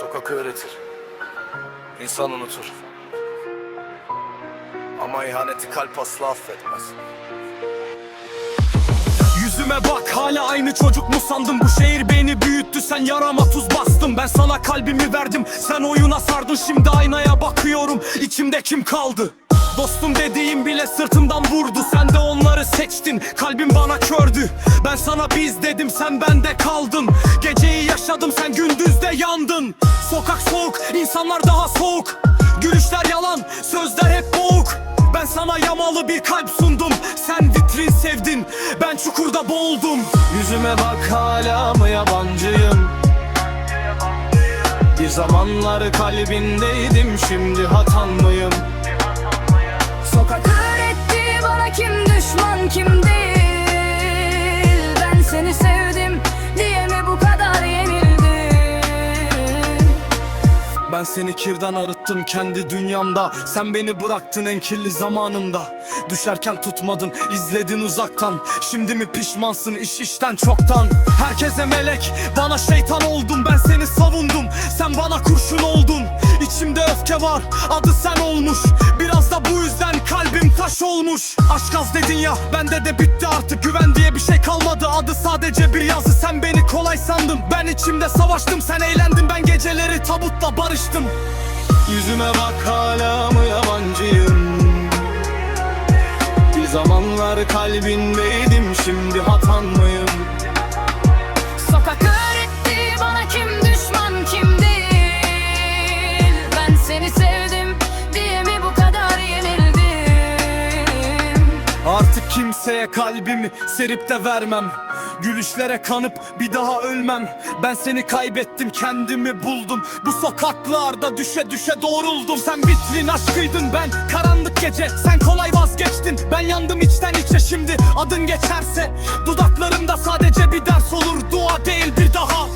Sokak öğretir. İnsan unutur. Ama ihaneti kalp asla affetmez. Yüzüme bak hala aynı çocuk mu sandın? Bu şehir beni büyüttü sen yarama tuz bastın. Ben sana kalbimi verdim sen oyuna sardın. Şimdi aynaya bakıyorum içimde kim kaldı? Dostum dediğim bile sırtımdan vurdu Sen de onları seçtin. Kalbim bana kördü. Ben sana biz dedim sen bende kaldın. Geceyi yaşadım sen insanlar daha soğuk. Gülüşler yalan sözler hep boğuk. Ben sana yamalı bir kalp sundum. Sen vitrin sevdin Ben çukurda boğuldum. Yüzüme bak hala mı yabancıyım? Bir zamanlar kalbindeydim Şimdi hatan mıyım Ben seni kirden arıttım kendi dünyamda. Sen beni bıraktın en kirli zamanında Düşerken tutmadın izledin uzaktan. Şimdi mi pişmansın iş işten çoktan? Herkese melek bana şeytan oldum Ben seni savundum sen bana kurşun oldun. İçimde öfke var adı sen olmuş taş olmuş. Aşk az dedin ya bende de bitti artık. Güven diye bir şey kalmadı. Adı sadece bir yazı. Sen beni kolay sandın. Ben içimde savaştım. Sen eğlendin. Ben geceleri tabutla barıştım. Yüzüme bak hala mı yabancıyım? Bir zamanlar kalbindeydim. Şimdi hatan mıyım Artık kimseye kalbimi serip de vermem. Gülüşlere kanıp bir daha ölmem. Ben seni kaybettim kendimi buldum. Bu sokaklarda düşe düşe doğruldum. Sen bitrin aşkıydın ben karanlık gece. Sen kolay vazgeçtin ben yandım içten içe. Şimdi adın geçerse dudaklarımda sadece bir ders olur. Dua değil bir daha.